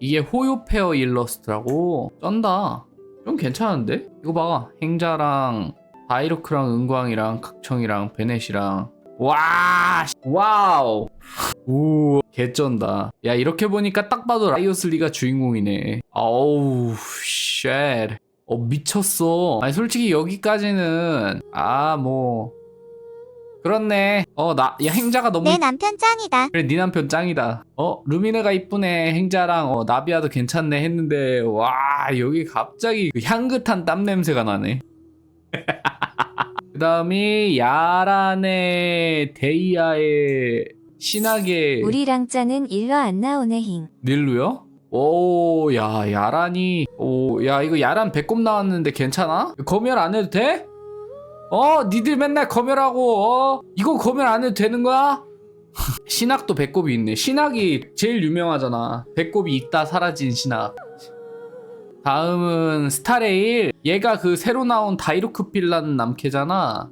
이게 호요 페어 일러스트라고? 쩐다. 좀 괜찮은데? 이거 봐 행자랑 다이로크랑 은광이랑 각청이랑 베넷이랑. 와 씨, 와우. 오 개쩐다. 야 이렇게 보니까 딱 봐도 라이오슬리가 주인공이네. 아우 쉣. 어 미쳤어. 아니 솔직히 여기까지는 아뭐 그렇네 어 나 야 행자가 너무 내 남편 짱이다. 그래 네 남편 짱이다 어 루미네가 이쁘네 행자랑 어 나비아도 괜찮네 했는데 와 여기 갑자기 그 향긋한 땀 냄새가 나네 그 다음이 야란의 데이아의 신학의 우리랑 짜는 일러 안 나오네 힝. 닐루요? 오, 야, 야란이, 오, 야, 이거 야란 배꼽 나왔는데 괜찮아? 검열 안 해도 돼? 어, 니들 맨날 검열하고, 어? 이거 검열 안 해도 되는 거야? 신학도 배꼽이 있네. 신학이 제일 유명하잖아. 배꼽이 있다 사라진 신학. 다음은 스타레일. 얘가 그 새로 나온 다이로크 필라는 남캐잖아.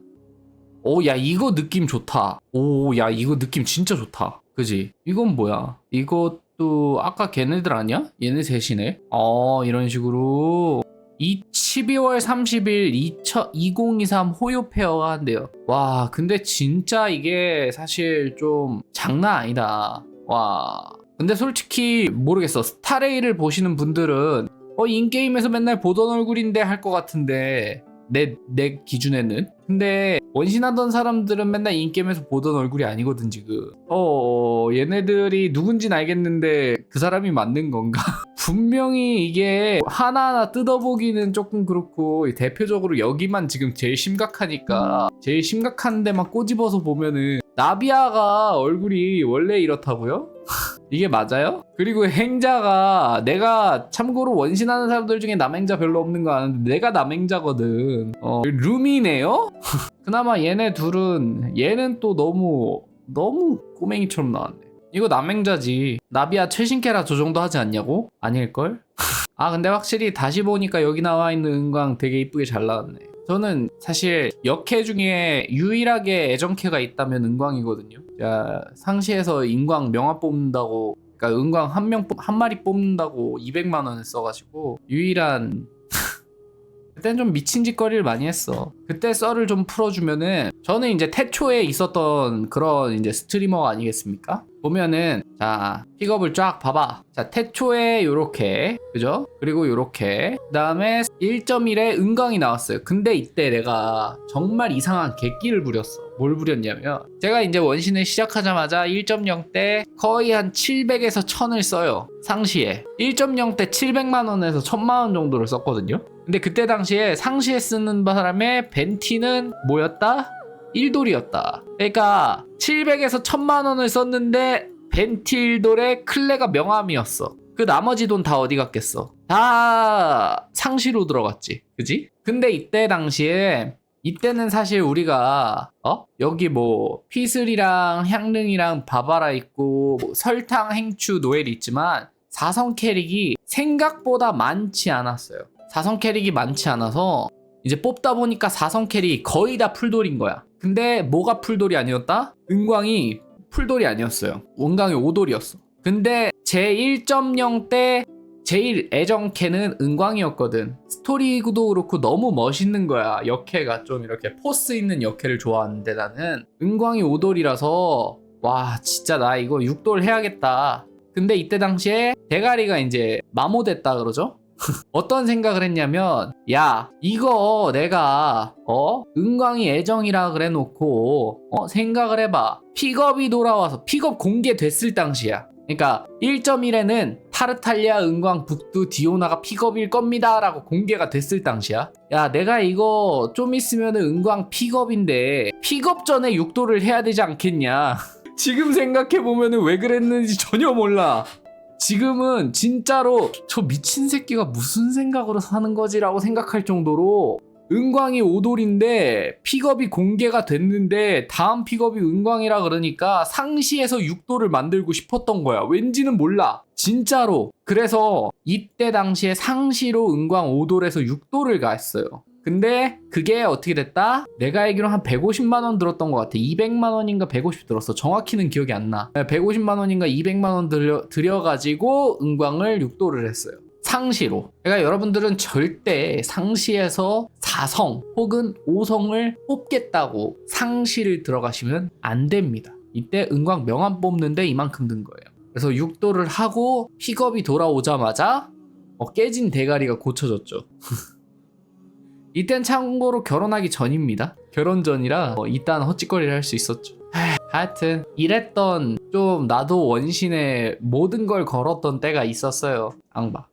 오, 야, 이거 느낌 좋다. 오, 야, 이거 느낌 진짜 좋다. 그지? 이건 뭐야? 이것도 아까 걔네들 아니야? 얘네 셋이네? 어, 이런 식으로. 이 12월 30일 2023 호요 페어가 한대요. 와, 근데 진짜 이게 사실 좀 장난 아니다. 와. 근데 솔직히 모르겠어. 스타레이를 보시는 분들은 어, 인게임에서 맨날 보던 얼굴인데 할 것 같은데 내, 내 기준에는 근데 원신하던 사람들은 맨날 인게임에서 보던 얼굴이 아니거든 지금 어 얘네들이 누군진 알겠는데 그 사람이 맞는 건가 분명히 이게 하나하나 뜯어보기는 조금 그렇고 대표적으로 여기만 지금 제일 심각하니까 제일 심각한 데만 꼬집어서 보면은 나비아가 얼굴이 원래 이렇다고요? 이게 맞아요? 그리고 행자가 내가 참고로 원신하는 사람들 중에 남행자 별로 없는 거 아는데 내가 남행자거든. 어, 룸이네요? 그나마 얘네 둘은 얘는 또 너무 너무 꼬맹이처럼 나왔네. 이거 남행자지. 나비야 최신캐라 저 정도 하지 않냐고? 아닐걸? 아 근데 확실히 다시 보니까 여기 나와 있는 은광 되게 이쁘게 잘 나왔네. 저는 사실 역캐 중에 유일하게 애정캐가 있다면 은광이거든요. 자, 상시에서 인광 명화 뽑는다고, 그러니까 은광 한 명, 한 마리 뽑는다고 200만 원을 써가지고 유일한 그땐 좀 미친 짓거리를 많이 했어. 그때 썰을 좀 풀어주면은 저는 이제 태초에 있었던 그런 이제 스트리머 아니겠습니까? 보면은 자 픽업을 쫙 봐봐. 자 태초에 요렇게 그죠? 그리고 요렇게 그 다음에 1.1에 은광이 나왔어요. 근데 이때 내가 정말 이상한 객기를 부렸어. 뭘 부렸냐면 제가 이제 원신을 시작하자마자 1.0 때 거의 한 700에서 1000을 써요. 상시에 1.0 때 700만 원에서 1000만 원 정도를 썼거든요. 근데 그때 당시에 상시에 쓰는 바람에 벤티는 뭐였다? 1돌이었다. 그러니까 700에서 1000만 원을 썼는데 벤티 1돌에 클레가 명함이었어. 그 나머지 돈 다 어디 갔겠어? 다 상시로 들어갔지. 그지? 근데 이때 당시에 이때는 사실 우리가 어 여기 뭐 피슬이랑 향릉이랑 바바라 있고 뭐 설탕 행추 노엘이 있지만 사성 캐릭이 생각보다 많지 않았어요. 사성 캐릭이 많지 않아서 이제 뽑다 보니까 사성 캐릭이 거의 다 풀돌인 거야. 근데 뭐가 풀돌이 아니었다? 은광이 풀돌이 아니었어요. 원광이 오돌이었어. 근데 제1.0 때 제일 애정캐는 은광이었거든. 스토리도 그렇고 너무 멋있는 거야. 역캐가 좀 이렇게 포스 있는 역캐를 좋아하는데 나는 은광이 오돌이라서 와 진짜 나 이거 6돌 해야겠다. 근데 이때 당시에 대가리가 이제 마모됐다 그러죠? 어떤 생각을 했냐면 야 이거 내가 어 은광이 애정이라 그래 놓고 어 생각을 해봐. 픽업이 돌아와서 픽업 공개됐을 당시야. 그러니까 1.1에는 타르탈리아 은광 북두 디오나가 픽업일 겁니다 라고 공개가 됐을 당시야. 야 내가 이거 좀 있으면 은광 픽업인데 픽업 전에 6도를 해야 되지 않겠냐? 지금 생각해보면 왜 그랬는지 전혀 몰라 지금은 진짜로 저 미친 새끼가 무슨 생각으로 사는 거지라고 생각할 정도로 은광이 5돌인데 픽업이 공개가 됐는데 다음 픽업이 은광이라 그러니까 상시에서 6돌을 만들고 싶었던 거야. 왠지는 몰라. 진짜로. 그래서 이때 당시에 상시로 은광 5돌에서 6돌을 갔어요. 근데 그게 어떻게 됐다? 내가 알기로 한 150만 원 들었던 것 같아. 200만 원인가 150 들었어. 정확히는 기억이 안 나. 150만 원인가 200만 원 들여, 들여가지고 은광을 6도를 했어요. 상시로. 그러니까 여러분들은 절대 상시에서 4성 혹은 5성을 뽑겠다고 상시를 들어가시면 안 됩니다. 이때 은광 명함 뽑는데 이만큼 든 거예요. 그래서 6도를 하고 픽업이 돌아오자마자 어, 깨진 대가리가 고쳐졌죠. 이땐 참고로 결혼하기 전입니다. 결혼 전이라 어, 이딴 헛짓거리를 할 수 있었죠. 하, 하여튼 이랬던 좀 나도 원신에 모든 걸 걸었던 때가 있었어요. 앙바.